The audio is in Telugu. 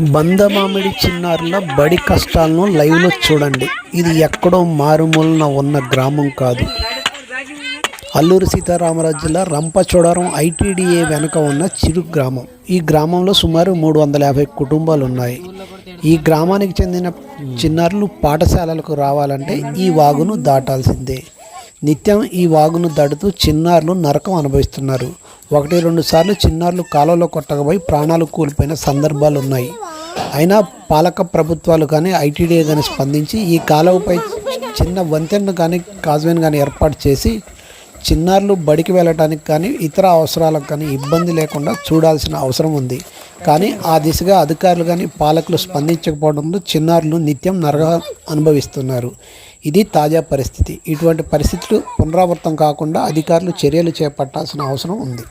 బందమామిడి చిన్నారుల బడి కష్టాలను లైవ్లో చూడండి. ఇది ఎక్కడో మారుమూలన ఉన్న గ్రామం కాదు. అల్లూరు సీతారామరాజు జిల్లా రంపచోడవరం ఐటీడీఏ వెనుక ఉన్న చిరు గ్రామం. ఈ గ్రామంలో సుమారు మూడు వందల యాభై కుటుంబాలు ఉన్నాయి ఈ గ్రామానికి చెందిన చిన్నారులు పాఠశాలలకు రావాలంటే ఈ వాగును దాటాల్సిందే. నిత్యం ఈ వాగును దాటుతూ చిన్నారులు నరకం అనుభవిస్తున్నారు. ఒకటి రెండు సార్లు చిన్నారులు కాలంలో కొట్టకపోయి ప్రాణాలు కోల్పోయిన సందర్భాలు ఉన్నాయి అయినా పాలక ప్రభుత్వాలు కానీ ఐటీడీఏ కానీ స్పందించి ఈ కాలువపై చిన్న వంతెనను కానీ కాజ్వేన్ కానీ ఏర్పాటు చేసి చిన్నారులు బడికి వెళ్ళటానికి కానీ ఇతర అవసరాలకు కానీ ఇబ్బంది లేకుండా చూడాల్సిన అవసరం ఉంది. కానీ ఆ దిశగా అధికారులు కానీ పాలకులు స్పందించకపోవడంతో చిన్నారులు నిత్యం నరక అనుభవిస్తున్నారు. ఇది తాజా పరిస్థితి. ఇటువంటి పరిస్థితులు పునరావృతం కాకుండా అధికారులు చర్యలు చేపట్టాల్సిన అవసరం ఉంది.